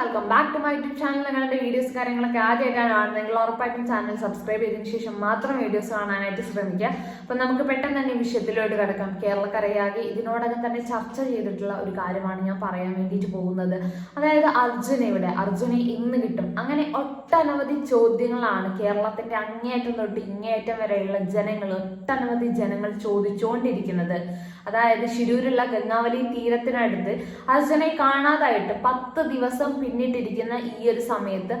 Welcome back to my YouTube channel നിങ്ങളുടെ videos കാര്യങ്ങളൊക്കെ ആദ്യമായിട്ടാണ് നിങ്ങൾ ഉറപ്പായിട്ടും ചാനൽ സബ്സ്ക്രൈബ് ചെയ്തതിനു ശേഷം മാത്രം വീഡിയോസ് കാണാനായിട്ട് ശ്രമിക്കുക. അപ്പം നമുക്ക് പെട്ടെന്ന് തന്നെ വിഷയത്തിലോട്ട് കിടക്കാം. കേരളക്കരയാകെ ഇതിനോടകം തന്നെ ചർച്ച ചെയ്തിട്ടുള്ള ഒരു കാര്യമാണ് ഞാൻ പറയാൻ വേണ്ടിയിട്ട് പോകുന്നത്. അതായത് അർജുന ഇവിടെ. അർജുന ഇന്ന് കിട്ടും. അങ്ങനെ ഒട്ടനവധി ചോദ്യങ്ങളാണ് കേരളത്തിന്റെ അങ്ങേയറ്റം തൊട്ട് ഇങ്ങേയറ്റം വരെയുള്ള ജനങ്ങൾ ഒട്ടനവധി ജനങ്ങൾ ചോദിച്ചുകൊണ്ടിരിക്കുന്നത്. അതായത് ശിരൂരുള്ള ഗംഗാവലി തീരത്തിനടുത്ത്. അർജുനെ കാണാതായിട്ട് പത്ത് ദിവസം പിന്നിട്ടിരിക്കുന്ന ഈ ഒരു സമയത്ത്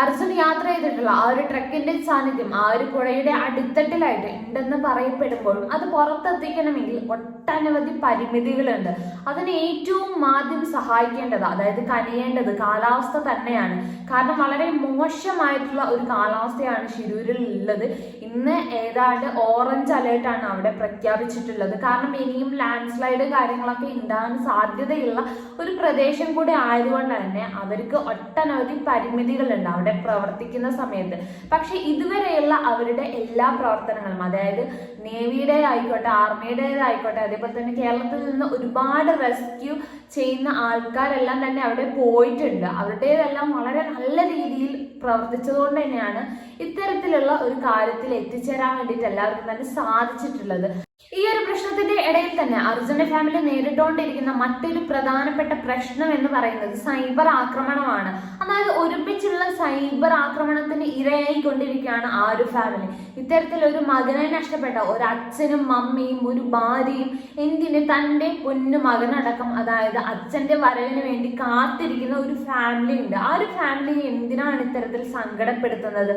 അർജുൻ യാത്ര ചെയ്തിട്ടുള്ള ആ ഒരു ട്രക്കിന്റെ സാന്നിധ്യം ആ ഒരു പുഴയുടെ അടിത്തട്ടിലായിട്ട് ഉണ്ടെന്ന് പറയപ്പെടുമ്പോഴും അത് പുറത്തെത്തിക്കണമെങ്കിൽ ഒട്ടനവധി പരിമിതികളുണ്ട്. അതിന് ഏറ്റവും ആദ്യം സഹായിക്കേണ്ടത് അതായത് കനിയേണ്ടത് കാലാവസ്ഥ തന്നെയാണ്. കാരണം വളരെ മോശമായിട്ടുള്ള ഒരു കാലാവസ്ഥയാണ് ശിരൂരിൽ ഉള്ളത് ഇന്ന് ഏതാണ്ട് ഓറഞ്ച് അലേർട്ടാണ് അവിടെ പ്രഖ്യാപിച്ചിട്ടുള്ളത്. കാരണം ഇനിയും ലാൻഡ് സ്ലൈഡ് കാര്യങ്ങളൊക്കെ ഉണ്ടാകാൻ സാധ്യതയുള്ള ഒരു പ്രദേശം കൂടി ആയതുകൊണ്ട് തന്നെ അവർക്ക് ഒട്ടനവധി പരിമിതികളുണ്ട്. അവിടെ പ്രവർത്തിക്കുന്ന സമയത്ത്. പക്ഷെ ഇതുവരെയുള്ള അവരുടെ എല്ലാ പ്രവർത്തനങ്ങളും അതായത് നേവിയുടെ ആയിക്കോട്ടെ ആർമിയുടെ ആയിക്കോട്ടെ അതേപോലെ തന്നെ കേരളത്തിൽ നിന്ന് ഒരുപാട് റെസ്ക്യൂ ചെയ്യുന്ന ആൾക്കാരെല്ലാം തന്നെ അവിടെ പോയിട്ടുണ്ട്. അവരുടേതെല്ലാം വളരെ നല്ല രീതിയിൽ പ്രവർത്തിച്ചതുകൊണ്ട് തന്നെയാണ് ഇത്തരത്തിലുള്ള ഒരു കാര്യത്തിൽ എത്തിച്ചേരാൻ വേണ്ടിയിട്ട് എല്ലാവർക്കും തന്നെ സാധിച്ചിട്ടുള്ളത്. ഈ ഒരു പ്രശ്നത്തിന്റെ ഇടയിൽ തന്നെ അർജുന്റെ ഫാമിലി നേരിട്ടുകൊണ്ടിരിക്കുന്ന മറ്റൊരു പ്രധാനപ്പെട്ട പ്രശ്നം എന്ന് പറയുന്നത് സൈബർ ആക്രമണമാണ്. അതായത് ഒരുമിച്ചുള്ള സൈബർ ആക്രമണത്തിന് ഇരയായിക്കൊണ്ടിരിക്കുകയാണ് ആ ഒരു ഫാമിലി ഇത്തരത്തിൽ ഒരു മകനെ നഷ്ടപ്പെട്ട ഒരു അച്ഛനും മമ്മിയും ഒരു ഭാര്യയും എന്തിന് തന്റെ പൊന്നു മകനടക്കം അതായത് അച്ഛന്റെ വരവിന് വേണ്ടി കാത്തിരിക്കുന്ന ഒരു ഫാമിലി ഉണ്ട്. ആ ഒരു ഫാമിലി എന്തിനാണ് ഇത്തരത്തിൽ സങ്കടപ്പെടുത്തുന്നത്?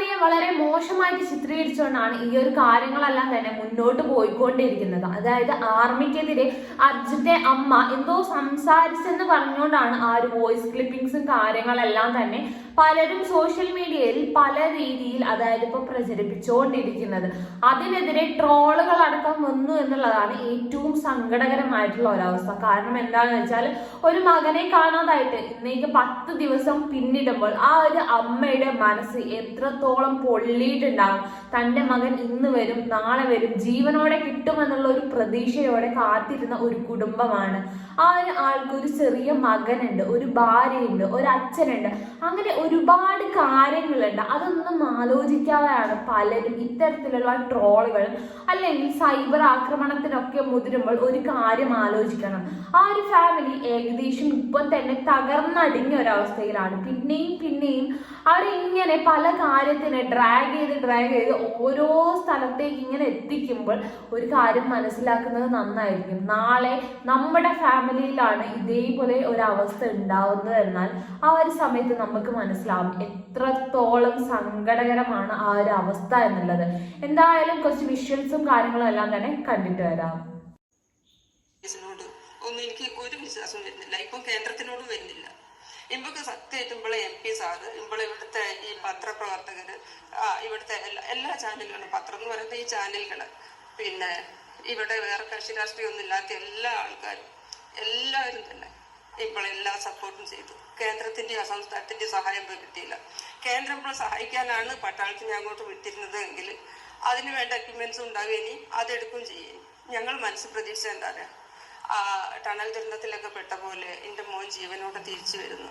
ഫാമിലിയെ വളരെ മോശമായിട്ട് ചിത്രീകരിച്ചുകൊണ്ടാണ് ഈ ഒരു കാര്യങ്ങളെല്ലാം തന്നെ മുന്നോട്ട് പോയിക്കൊണ്ടിരിക്കുന്നത്. അതായത് ആർമിക്കെതിരെ അർജുന്റെ അമ്മ എന്തോ സംസാരിച്ചെന്ന് പറഞ്ഞുകൊണ്ടാണ് ആ ഒരു വോയിസ് ക്ലിപ്പിംഗ്സും കാര്യങ്ങളെല്ലാം തന്നെ പലരും സോഷ്യൽ മീഡിയയിൽ പല രീതിയിൽ അതായത് ഇപ്പൊ പ്രചരിപ്പിച്ചുകൊണ്ടിരിക്കുന്നത് അതിനെതിരെ ട്രോളുകൾ അടക്കം വന്നു എന്നുള്ളതാണ് ഏറ്റവും സങ്കടകരമായിട്ടുള്ള ഒരവസ്ഥ. കാരണം എന്താണെന്ന് വെച്ചാൽ ഒരു മകനെ കാണാതായിട്ട് ഇന്നേക്ക് പത്ത് ദിവസം പിന്നിടുമ്പോൾ ആ ഒരു അമ്മയുടെ മനസ്സ് എത്രത്തോളം പൊള്ളിയിട്ടുണ്ടാകും തന്റെ മകൻ ഇന്ന് വരും നാളെ വരും ജീവനോടെ കിട്ടുമെന്നുള്ള ഒരു പ്രതീക്ഷയോടെ കാത്തിരുന്ന ഒരു കുടുംബമാണ്. ആ ഒരു ആൾക്ക് ഒരു ചെറിയ മകനുണ്ട് ഒരു ഭാര്യയുണ്ട് ഒരു അച്ഛനുണ്ട്. അങ്ങനെ ഒരുപാട് കാര്യങ്ങളുണ്ട്. അതൊന്നും ആലോചിക്കാതെയാണ് പലരും ഇത്തരത്തിലുള്ള ട്രോളുകളും അല്ലെങ്കിൽ സൈബർ ആക്രമണത്തിനൊക്കെ മുതിരുമ്പോൾ ഒരു കാര്യം ആലോചിക്കണം. ആ ഒരു ഫാമിലി ഏകദേശം ഇപ്പം തന്നെ തകർന്നടിഞ്ഞ ഒരവസ്ഥയിലാണ്. പിന്നെയും പിന്നെയും അവരിങ്ങനെ പല കാര്യത്തിന് ഡ്രാഗ് ചെയ്ത് ഡ്രാഗ് ചെയ്ത് ഓരോ സ്ഥലത്തേക്ക് ഇങ്ങനെ എത്തിക്കുമ്പോൾ ഒരു കാര്യം മനസ്സിലാക്കുന്നത് നന്നായിരിക്കും. നാളെ നമ്മുടെ ഫാമിലിയിലാണ് ഇതേപോലെ ഒരു ഉണ്ടാവുന്നത് എന്നാൽ ആ ഒരു സമയത്ത് നമുക്ക് മനസ്സിലാവും. എത്രത്തോളം സങ്കടകരമാണ് ആ ഒരു അവസ്ഥ എന്നുള്ളത്. എന്തായാലും കുറച്ച് വിഷ്വൽസും കാര്യങ്ങളും എല്ലാം തന്നെ കണ്ടിട്ട് വരാം. ഒന്നും എനിക്ക് ഒരു വിശ്വാസം വരുന്നില്ല. ഇപ്പൊ കേന്ദ്രത്തിനോട് വരുന്നില്ല. ഇമ്പക്ക് സത്യമായിട്ട് ഇമ്പളെ എം പി സാറ് ഇമ്പളെ ഇവിടുത്തെ ഈ പത്രപ്രവർത്തകര് ഇവിടുത്തെ എല്ലാ എല്ലാ ചാനലുകളും പത്രം എന്ന് പറയുന്നത് ഈ ചാനലുകൾ. പിന്നെ ഇവിടെ വേറെ കക്ഷി രാഷ്ട്രീയം ഒന്നും ഇല്ലാത്ത എല്ലാ ആൾക്കാരും എല്ലാവരും തന്നെ. ഇമ്പളെ എല്ലാ സപ്പോർട്ടും ചെയ്തു. കേന്ദ്രത്തിന്റെ സംസ്ഥാനത്തിന്റെ സഹായം കിട്ടിയില്ല. കേന്ദ്രം ഇപ്പോൾ സഹായിക്കാനാണ് പട്ടാളത്തിന് അങ്ങോട്ട് വിട്ടിരുന്നത് എങ്കിൽ അതിന് വേണ്ട എക്യുപ്മെന്റ്സ് ഉണ്ടാവുകയും അതെടുക്കും ചെയ്യും. ഞങ്ങൾ മനസ്സ് പ്രതീക്ഷ എന്താ പറയാ? ആ ടണൽ ദുരന്തത്തിലൊക്കെ പെട്ട പോലെ എന്റെ മോൻ ജീവനോടെ തിരിച്ചു വരുന്നു.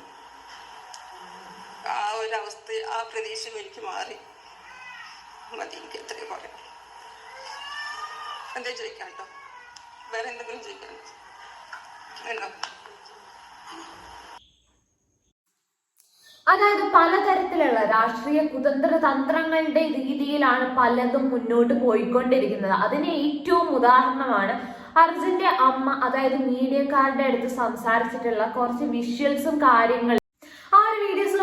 ആ ഒരു അവസ്ഥ ആ പ്രതീക്ഷ എനിക്ക് മാറി. മതി എനിക്ക് എത്രയും പറയാം എന്താ ചോദിക്കാം കേട്ടോ? വേറെ എന്തെങ്കിലും ചോദിക്കാൻ എന്നോ അതായത് പലതരത്തിലുള്ള രാഷ്ട്രീയ കുതന്ത്ര തന്ത്രങ്ങളുടെ രീതിയിലാണ് പലതും മുന്നോട്ട് പോയിക്കൊണ്ടിരിക്കുന്നത്. അതിന് ഏറ്റവും ഉദാഹരണമാണ് അർജുന്റെ അമ്മ അതായത് മീഡിയക്കാരുടെ അടുത്ത് സംസാരിച്ചിട്ടുള്ള കുറച്ച് വിഷ്വൽസും കാര്യങ്ങളും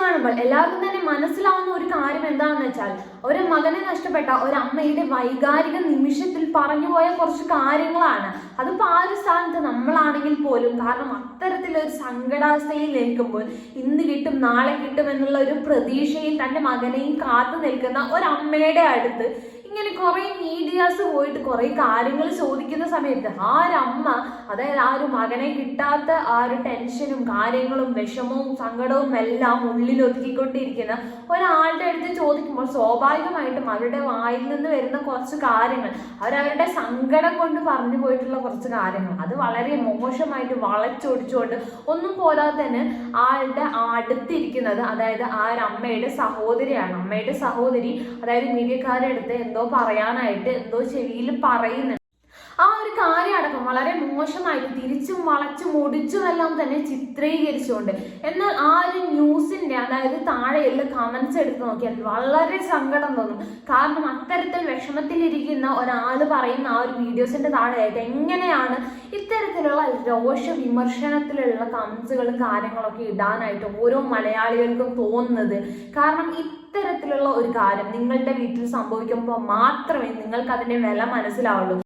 കാണുമ്പോൾ എല്ലാവർക്കും തന്നെ മനസ്സിലാവുന്ന ഒരു കാര്യം എന്താണെന്ന് വെച്ചാൽ ഒരു മകനെ നഷ്ടപ്പെട്ട ഒരു അമ്മയുടെ വൈകാരിക നിമിഷത്തിൽ പറഞ്ഞുപോയ കുറച്ച് കാര്യങ്ങളാണ്. അതിപ്പോ ആ ഒരു സ്ഥാനത്ത് നമ്മളാണെങ്കിൽ പോലും കാരണം അത്തരത്തിലൊരു സങ്കടാവസ്ഥയിൽ നിൽക്കുമ്പോൾ ഇന്ന് കിട്ടും നാളെ കിട്ടും എന്നുള്ള ഒരു പ്രതീക്ഷയിൽ തന്റെ മകനെയും കാത്തു നിൽക്കുന്ന ഒരു അമ്മയുടെ അടുത്ത് ഇങ്ങനെ കുറെ മീഡിയാസ് പോയിട്ട് കുറെ കാര്യങ്ങൾ ചോദിക്കുന്ന സമയത്ത് ആ അമ്മ അതായത് ആ ഒരു മകനെ കിട്ടാത്ത ആ ഒരു ടെൻഷനും കാര്യങ്ങളും വിഷമവും സങ്കടവും എല്ലാം ഉള്ളിൽ ഒതുക്കിക്കൊണ്ടിരിക്കുന്ന ഒരാളുടെ അടുത്ത് ചോദിക്കുമ്പോൾ സ്വാഭാവികമായിട്ടും അവരുടെ വായിൽ നിന്ന് വരുന്ന കുറച്ച് കാര്യങ്ങൾ അവരവരുടെ സങ്കടം കൊണ്ട് പറഞ്ഞു പോയിട്ടുള്ള കുറച്ച് കാര്യങ്ങൾ അത് വളരെ മോശമായിട്ട് വളച്ചൊടിച്ചുകൊണ്ട് ഒന്നും പോരാതെ തന്നെ ആളുടെ അടുത്തിരിക്കുന്നത് അതായത് ആ ഒരു അമ്മയുടെ സഹോദരിയാണ്. അമ്മയുടെ സഹോദരി അതായത് മീഡിയക്കാരുടെ അടുത്ത് എന്തോ പറയാനായിട്ട് എന്തോ ചെവിയിൽ പറയുന്നുണ്ട്. ആ ഒരു കാര്യം അടക്കം വളരെ മോശമായിട്ട് തിരിച്ചും വളച്ചും ഒടിച്ചും എല്ലാം തന്നെ ചിത്രീകരിച്ചുകൊണ്ട്. എന്നാൽ ആ ഒരു ന്യൂസിന്റെ അതായത് താഴെയുള്ള കമന്റ്സ് എടുത്ത് നോക്കിയാൽ വളരെ സങ്കടം തോന്നും. കാരണം അത്തരത്തിൽ വിഷമത്തിലിരിക്കുന്ന ഒരാൾ പറയുന്ന ആ ഒരു വീഡിയോസിന്റെ താഴെയായിട്ട് എങ്ങനെയാണ് ഇത്തരത്തിലുള്ള രോഷ വിമർശനത്തിലുള്ള കമന്റ്സുകളും കാര്യങ്ങളൊക്കെ ഇടാനായിട്ട് ഓരോ മലയാളികൾക്കും തോന്നുന്നത്? കാരണം ഇത്തരത്തിലുള്ള ഒരു കാര്യം നിങ്ങളുടെ വീട്ടിൽ സംഭവിക്കുമ്പോൾ മാത്രമേ നിങ്ങൾക്ക് അതിന്റെ വില മനസ്സിലാവുള്ളൂ.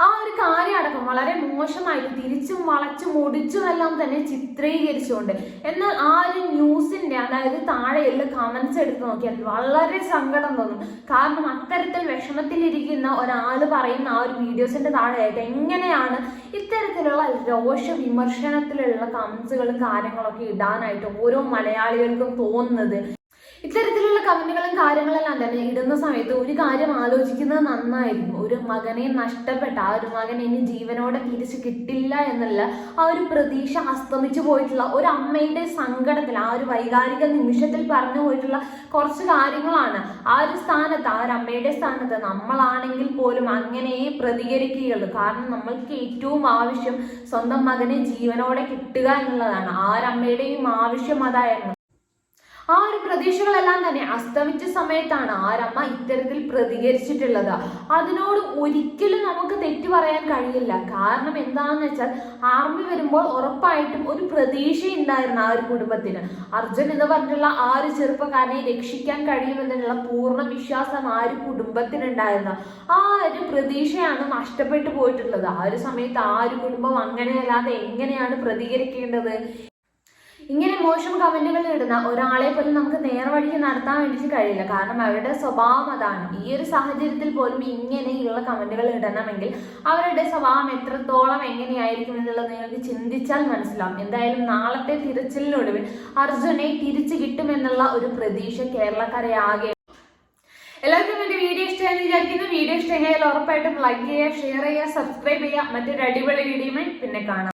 ആ ഒരു കാര്യം അടക്കം വളരെ മോശമായി തിരിച്ചും വളച്ചും ഒടിച്ചും എല്ലാം തന്നെ ചിത്രീകരിച്ചുകൊണ്ട്. എന്നാൽ ആ ഒരു ന്യൂസിന്റെ അതായത് താഴെയുള്ള കമന്റ്സ് എടുത്ത് നോക്കിയാൽ വളരെ സങ്കടം തോന്നും. കാരണം അത്തരത്തിൽ വിഷമത്തിലിരിക്കുന്ന ഒരാൾ പറയുന്ന ആ ഒരു വീഡിയോസിന്റെ താഴെയായിട്ട് എങ്ങനെയാണ് ഇത്തരത്തിലുള്ള രോഷ വിമർശനത്തിലുള്ള കമന്റ്സുകളും കാര്യങ്ങളൊക്കെ ഇടാനായിട്ട് ഓരോ മലയാളികൾക്കും തോന്നുന്നത്? കാര്യങ്ങളെല്ലാം തന്നെ ഇടുന്ന സമയത്ത് ഒരു കാര്യം ആലോചിക്കുന്നത് നന്നായിരുന്നു. ഒരു മകനെ നഷ്ടപ്പെട്ട ആ ഒരു മകൻ ഇനി ജീവനോടെ തിരിച്ചു കിട്ടില്ല എന്നുള്ള ആ ഒരു പ്രതീക്ഷ അസ്തമിച്ചു പോയിട്ടുള്ള ഒരു അമ്മയുടെ സങ്കടത്തിൽ ആ ഒരു വൈകാരിക നിമിഷത്തിൽ പറഞ്ഞു പോയിട്ടുള്ള കുറച്ച് കാര്യങ്ങളാണ്. ആ ഒരു സ്ഥാനത്ത് ആ ഒരു അമ്മയുടെ സ്ഥാനത്ത് നമ്മളാണെങ്കിൽ പോലും അങ്ങനെ പ്രതികരിക്കുകയുള്ളൂ. കാരണം നമ്മൾക്ക് ഏറ്റവും ആവശ്യം സ്വന്തം മകനെ ജീവനോടെ കിട്ടുക എന്നുള്ളതാണ്. ആ ഒരു അമ്മയുടെയും ആവശ്യം അതായിരുന്നു. ആ ഒരു പ്രതീക്ഷകളെല്ലാം തന്നെ അസ്തമിച്ച സമയത്താണ് ആരമ്മ ഇത്തരത്തിൽ പ്രതികരിച്ചിട്ടുള്ളത്. അതിനോട് ഒരിക്കലും നമുക്ക് തെറ്റു പറയാൻ കഴിയില്ല. കാരണം എന്താണെന്ന് വെച്ചാൽ ആർമി വരുമ്പോൾ ഉറപ്പായിട്ടും ഒരു പ്രതീക്ഷ ഉണ്ടായിരുന്നു ആ ഒരു കുടുംബത്തിന്. അർജുൻ എന്ന് പറഞ്ഞിട്ടുള്ള ആ ഒരു ചെറുപ്പക്കാരനെ രക്ഷിക്കാൻ കഴിയുമെന്നുള്ള പൂർണ വിശ്വാസം ആ ഒരു കുടുംബത്തിനുണ്ടായിരുന്നു. ആ ഒരു പ്രതീക്ഷയാണ് നഷ്ടപ്പെട്ടു പോയിട്ടുള്ളത്. ആ ഒരു സമയത്ത് ആ ഒരു കുടുംബം അങ്ങനെയല്ലാതെ എങ്ങനെയാണ് പ്രതികരിക്കേണ്ടത്? ഇങ്ങനെ മോശം കമന്റുകൾ ഇടുന്ന ഒരാളെ പോലും നമുക്ക് നേർവഴിക്ക് നടത്താൻ വേണ്ടിയിട്ട് കഴിയില്ല. കാരണം അവരുടെ സ്വഭാവം അതാണ്. ഈ ഒരു സാഹചര്യത്തിൽ പോലും ഇങ്ങനെയുള്ള കമന്റുകൾ ഇടണമെങ്കിൽ അവരുടെ സ്വഭാവം എത്രത്തോളം എങ്ങനെയായിരിക്കും എന്നുള്ളത് നിങ്ങൾക്ക് ചിന്തിച്ചാൽ മനസ്സിലാവും. എന്തായാലും നാളത്തെ തിരച്ചിലിനൊടുവിൽ അർജുനെ തിരിച്ചു കിട്ടുമെന്നുള്ള ഒരു പ്രതീക്ഷ കേരളക്കാരെ ആകെ എല്ലാവർക്കും എന്റെ വീഡിയോ ഇഷ്ടമായെന്ന് വിചാരിക്കുന്നു. വീഡിയോ ഇഷ്ടമായാൽ ഉറപ്പായിട്ടും ലൈക്ക് ചെയ്യുക ഷെയർ ചെയ്യുക സബ്സ്ക്രൈബ് ചെയ്യുക. മറ്റൊരു അടിപൊളി വീഡിയോയുമായി പിന്നെ കാണാം.